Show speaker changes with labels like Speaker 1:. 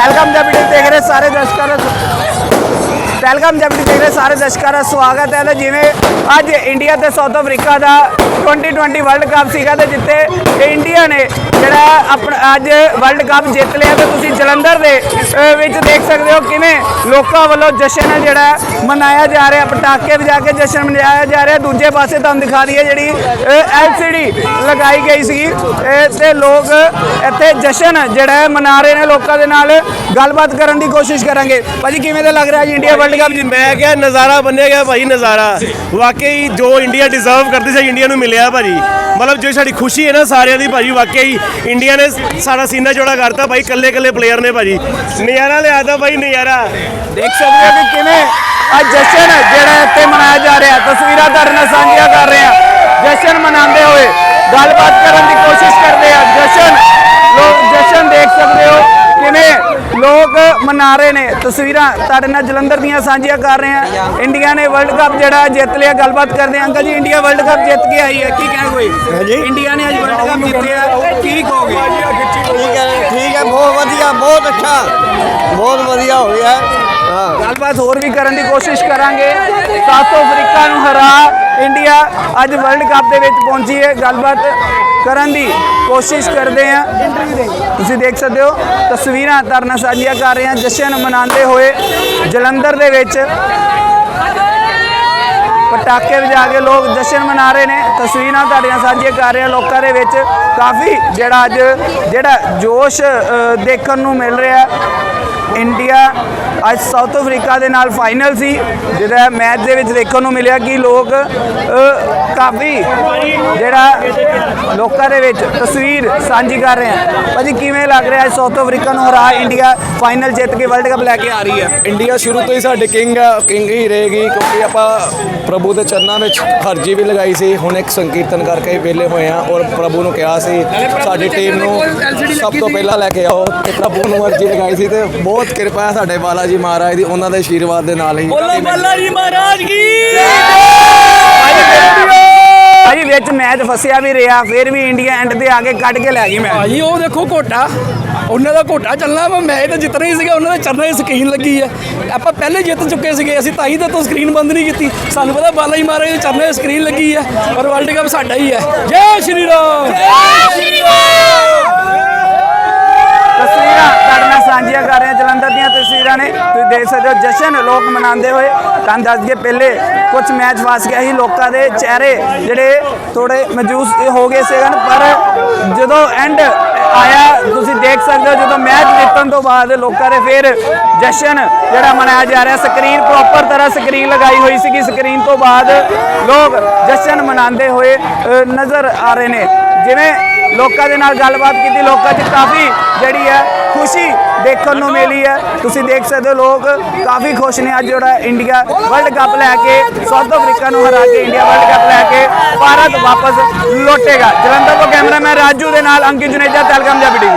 Speaker 1: ਪਹਿਲਗਾਮ ਜਬੜੀ ਦੇਖ ਰਹੇ ਸਾਰੇ ਦਰਸ਼ਕਾਂ ਦਾ ਪਹਿਲਗਾਮ ਜਬੜੀ ਦੇਖ ਰਹੇ ਸਾਰੇ ਦਰਸ਼ਕਾਂ ਦਾ ਸਵਾਗਤ ਹੈ। ਤੇ ਜਿਵੇਂ ਅੱਜ ਇੰਡੀਆ ਤੇ ਸਾਊਥ ਅਫਰੀਕਾ ਦਾ 2020 ਵਰਲਡ ਕੱਪ ਸੀਗਾ ਤੇ ਜਿੱਥੇ ਇੰਡੀਆ ਨੇ ਜਿਹੜਾ ਆਪਣਾ ਅੱਜ ਵਰਲਡ ਕੱਪ ਜਿੱਤ ਲਿਆ ਤੇ ਤੁਸੀਂ ਜਲੰਧਰ ਦੇ ਵਿੱਚ ਦੇਖ ਸਕਦੇ ਹੋ ਕਿਵੇਂ ਲੋਕਾਂ ਵੱਲੋਂ ਜਸ਼ਨ ਹੈ ਜਿਹੜਾ ਮਨਾਇਆ ਜਾ ਰਿਹਾ, ਪਟਾਕੇ ਵਜਾ ਕੇ ਜਸ਼ਨ ਮਨਾਇਆ ਜਾ ਰਿਹਾ। ਦੂਜੇ ਪਾਸੇ ਤੁਹਾਨੂੰ ਦਿਖਾ ਰਹੀ ਹੈ ਜਿਹੜੀ ਐਲਸੀਡੀ ਲਗਾਈ ਗਈ ਸੀ ਤੇ ਲੋਕ ਇੱਥੇ ਜਸ਼ਨ ਜਿਹੜਾ ਮਨਾ ਰਹੇ ਨੇ, ਲੋਕਾਂ ਦੇ ਨਾਲ ਗੱਲਬਾਤ ਕਰਨ ਦੀ ਕੋਸ਼ਿਸ਼ ਕਰਾਂਗੇ। ਭਾਜੀ, ਕਿਵੇਂ ਦਾ ਲੱਗ ਰਿਹਾ ਜੀ ਇੰਡੀਆ ਵਰਲਡ ਕੱਪ
Speaker 2: ਮੈਂ ਕਿਹਾ ਨਜ਼ਾਰਾ ਬੰਨਿਆ ਗਿਆ ਭਾਈ, ਨਜ਼ਾਰਾ। ਵਾਕਈ ਜੋ ਇੰਡੀਆ ਡਿਜ਼ਰਵ ਕਰਦੀ ਸੀ ਇੰਡੀਆ ਨੂੰ ਲਿਆ ਭਾਜੀ। ਮਤਲਬ ਜੋ ਸਾਡੀ ਖੁਸ਼ੀ ਹੈ ਨਾ ਸਾਰਿਆਂ ਦੀ ਭਾਜੀ ਵਾਕਈ ਇੰਡੀਆ ਨੇ ਸਾਡਾ ਸੀਨਾ ਜੋੜਾ ਕਰਤਾ ਭਾਈ ਕੱਲੇ ਕੱਲੇ ਪਲੇਅਰ ਨੇ ਭਾਜੀ। ਨਜ਼ਾਰਾ ਲਿਆਦਾ ਭਾਈ, ਨਜ਼ਾਰਾ।
Speaker 1: ਦੇਖ ਸਕਦੇ ਹੋ ਕਿ ਕਿਵੇਂ ਅੱਜ ਜਸ਼ਨ ਜਿਹੜਾ ਇੱਥੇ ਮਨਾਇਆ ਜਾ ਰਿਹਾ। ਤਸਵੀਰਾਂ ਤੁਹਾਡੇ ਨਾਲ ਸਾਂਝੀਆਂ ਕਰ ਰਹੇ ਹਾਂ। ਜਸ਼ਨ ਮਨਾਉਂਦੇ ਹੋਏ ਗੱਲਬਾਤ ਕਰਨ ਦੀ ਕੋਸ਼ਿਸ਼ ਕਰਦੇ ਆ ਜਸ਼ਨ ਲੋਕ ਜਸ਼ਨ ਦੇਖ ਸਕਦੇ ਹੋ ਕਿਵੇਂ ਲੋਕ ਮਨਾ ਰਹੇ ਨੇ ਤਸਵੀਰਾਂ ਤੁਹਾਡੇ ਨਾਲ ਜਲੰਧਰ ਦੀਆਂ ਸਾਂਝੀਆਂ ਕਰ ਰਹੇ ਹਾਂ। ਇੰਡੀਆ ਨੇ ਵਰਲਡ ਕੱਪ ਜਿਹੜਾ ਜਿੱਤ ਲਿਆ ਗੱਲਬਾਤ ਕਰਦੇ ਹਾਂ। ਅੰਕਲ ਜੀ ਇੰਡੀਆ ਵਰਲਡ ਕੱਪ ਜਿੱਤ ਕੇ ਆਈ ਹੈ। ਕੀ ਕਹਿ ਕੋਈ? ਇੰਡੀਆ ਨੇ ਅੱਜ ਵਰਲਡ ਕੱਪ ਜਿੱਤਿਆ। ਕੀ ਕਹੋਗੇ?
Speaker 3: ਠੀਕ ਹੈ ਠੀਕ ਹੈ ਬਹੁਤ ਵਧੀਆ ਬਹੁਤ ਅੱਛਾ। ਬਹੁਤ ਵਧੀਆ ਹੋ ਗਿਆ। ਹਾਂ।
Speaker 1: ਗੱਲਬਾਤ ਹੋਰ ਵੀ ਕਰਨ ਦੀ ਕੋਸ਼ਿਸ਼ ਕਰਾਂਗੇ। ਸਾਊਥ ਅਫਰੀਕਾ ਨੂੰ ਹਰਾ। ਇੰਡੀਆ ਅੱਜ ਵਰਲਡ ਕੱਪ ਦੇ ਵਿੱਚ ਪਹੁੰਚੀ ਹੈ। ਗੱਲਬਾਤ ਕਰਨ ਦੀ ਕੋਸ਼ਿਸ਼ ਕਰਦੇ ਆ ਤੁਸੀਂ ਦੇਖ ਸਕਦੇ ਹੋ, ਤਸਵੀਰਾਂ ਤੁਹਾਡੇ ਸਾਂਝੀਆਂ ਕਰ ਰਹੇ ਹਾਂ। ਜਸ਼ਨ ਮਨਾਉਂਦੇ ਹੋਏ ਜਲੰਧਰ ਦੇ ਵਿੱਚ ਪਟਾਕੇ ਵਜਾ ਕੇ ਲੋਕ ਜਸ਼ਨ ਮਨਾ ਰਹੇ ਨੇ। ਤਸਵੀਰਾਂ ਤੁਹਾਡੀਆਂ ਸਾਂਝੀਆਂ ਕਰ ਰਹੇ ਆ ਲੋਕਾਂ ਦੇ ਵਿੱਚ ਕਾਫੀ ਜਿਹੜਾ ਅੱਜ ਜਿਹੜਾ ਜੋਸ਼ ਦੇਖਣ ਨੂੰ ਮਿਲ ਰਿਹਾ ਇੰਡੀਆ ਅੱਜ ਸਾਊਥ ਅਫਰੀਕਾ ਦੇ ਨਾਲ ਫਾਈਨਲ ਸੀ। ਜਿਹੜਾ ਮੈਚ ਦੇ ਵਿੱਚ ਦੇਖਣ ਨੂੰ ਮਿਲਿਆ ਕਿ ਲੋਕ ਕਾਫੀ ਜਿਹੜਾ ਲੋਕਾਂ ਦੇ ਵਿੱਚ ਤਸਵੀਰ ਸਾਂਝੀ ਕਰ ਰਹੇ ਹਨ ਭਾਜੀ, ਕਿਵੇਂ ਲੱਗ ਰਿਹਾ ਅੱਜ ਸਾਊਥ ਅਫਰੀਕਾ ਨੂੰ ਹਰਾ ਇੰਡੀਆ ਫਾਈਨਲ ਜਿੱਤ ਕੇ ਵਰਲਡ ਕੱਪ ਲੈ ਕੇ ਆ ਰਹੀ ਹੈ?
Speaker 4: ਇੰਡੀਆ ਸ਼ੁਰੂ ਤੋਂ ਹੀ ਸਾਡੇ ਕਿੰਗ ਆ ਕਿੰਗ ਹੀ ਰਹੇਗੀ ਕਿਉਂਕਿ ਆਪਾਂ ਪ੍ਰਭੂ ਦੇ ਚਰਨਾਂ ਵਿੱਚ ਹਰਜੀ ਵੀ ਲਗਾਈ ਸੀ। ਹੁਣ ਇੱਕ ਸੰਕੀਰਤਨ ਕਰਕੇ ਵਿਹਲੇ ਹੋਏ ਆ ਔਰ ਪ੍ਰਭੂ ਨੂੰ ਕਿਹਾ ਸੀ ਸਾਡੀ ਟੀਮ ਨੂੰ ਸਭ ਤੋਂ ਪਹਿਲਾਂ ਲੈ ਕੇ ਆਓ ਤੇ ਪ੍ਰਭੂ ਨੂੰ ਹਰਜੀ ਲਗਾਈ ਸੀ ਤੇ ਬਹੁਤ ਕਿਰਪਾ ਹੈ ਸਾਡੇ ਬਾਲਾ ਜੀ ਮਹਾਰਾਜ ਦੀ ਉਹਨਾਂ ਦੇ ਆਸ਼ੀਰਵਾਦ ਦੇ ਨਾਲ ਹੀ
Speaker 2: ਬੋਲੋ ਬੱਲਾ ਜੀ ਮਹਾਰਾਜ ਕੀ?
Speaker 1: ਮੈਚ ਫਸਿਆ ਵੀ ਰਿਹਾ ਫਿਰ ਵੀ ਇੰਡੀਆ ਐਂਡ ਤੇ ਆ ਕੇ ਕੱਢ ਕੇ ਲੈ ਗਈ ਮੈਚ
Speaker 5: ਭਾਜੀ ਉਹ ਦੇਖੋ ਘੋਟਾ। ਉਹਨਾਂ ਦਾ ਘੋਟਾ ਚੱਲਣਾ ਵਾ ਮੈਂ ਤਾਂ ਜਿੱਤਣਾ ਹੀ ਸੀਗਾ ਉਹਨਾਂ ਦੇ ਚਰਨਾਂ 'ਚ ਸਕਰੀਨ ਲੱਗੀ ਹੈ ਆਪਾਂ ਪਹਿਲੇ ਜਿੱਤ ਚੁੱਕੇ ਸੀਗੇ ਅਸੀਂ ਤਾਂ ਹੀ ਤਾਂ ਤੋਂ ਸਕਰੀਨ ਬੰਦ ਨਹੀਂ ਕੀਤੀ। ਸਾਨੂੰ ਪਤਾ ਬਾਲਾ ਜੀ ਮਹਾਰਾਜ ਦੇ ਚਰਨਾਂ 'ਚ ਸਕਰੀਨ ਲੱਗੀ ਹੈ ਔਰ ਵਰਲਡ ਕੱਪ ਸਾਡਾ ਹੀ ਹੈ ਜੈ ਸ਼੍ਰੀ ਰਾਮ!
Speaker 1: ਤਸਵੀਰਾਂ ਤੁਹਾਡੇ ਨਾਲ ਸਾਂਝੀਆਂ ਕਰ ਰਹੇ ਹਾਂ ਨੇ। ਤੁਸੀਂ ਦੇਖ ਸਕਦੇ ਹੋ, ਜਸ਼ਨ ਲੋਕ ਮਨਾਉਂਦੇ ਹੋਏ। ਤੁਹਾਨੂੰ ਦੱਸ ਦਈਏ, ਪਹਿਲੇ ਕੁਝ ਮੈਚ ਫਸ ਗਿਆ ਸੀ ਲੋਕਾਂ ਦੇ ਚਿਹਰੇ, ਜਿਹੜੇ ਥੋੜੇ ਮਜੂਸ ਹੋ ਗਏ ਸੀਗਨ ਪਰ ਜਦੋਂ ਐਂਡ ਆਇਆ, ਤੁਸੀਂ ਦੇਖ ਸਕਦੇ ਹੋ, ਜਦੋਂ ਮੈਚ ਜਿੱਤਣ ਤੋਂ ਬਾਅਦ ਲੋਕਾਂ ਦੇ ਫਿਰ ਜਸ਼ਨ ਜਿਹੜਾ ਮਨਾਇਆ ਜਾ ਰਿਹਾ। ਸਕਰੀਨ ਪ੍ਰੋਪਰ ਤਰ੍ਹਾਂ ਸਕਰੀਨ ਲਗਾਈ ਹੋਈ ਸੀਗੀ। ਸਕਰੀਨ ਤੋਂ ਬਾਅਦ ਲੋਕ ਜਸ਼ਨ ਮਨਾਉਂਦੇ ਹੋਏ ਨਜ਼ਰ ਆ ਰਹੇ ਨੇ। ਜਿਵੇਂ ਲੋਕਾਂ ਦੇ ਨਾਲ ਗੱਲਬਾਤ ਕੀਤੀ, ਲੋਕਾਂ 'ਚ ਕਾਫੀ ਜਿਹੜੀ ਹੈ ਖੁਸ਼ੀ ਦੇਖਣ ਨੂੰ ਮਿਲੀ ਹੈ। ਤੁਸੀਂ ਦੇਖ ਸਕਦੇ ਹੋ ਲੋਕ ਕਾਫੀ ਖੁਸ਼ ਨੇ ਅੱਜ ਜਿਹੜਾ ਇੰਡੀਆ ਵਰਲਡ ਕੱਪ ਲੈ ਕੇ ਸਾਊਥ ਅਫਰੀਕਾ ਨੂੰ ਹਰਾ ਕੇ ਇੰਡੀਆ ਵਰਲਡ ਕੱਪ ਲੈ ਕੇ ਭਾਰਤ ਵਾਪਸ ਲੌਟੇਗਾ। ਜਲੰਧਰ ਤੋਂ ਕੈਮਰਾਮੈਨ ਰਾਜੂ ਦੇ ਨਾਲ ਅੰਕਿਤ ਜੁਨੇਜਾ ਤਲਗਮ ਜਬੜੀ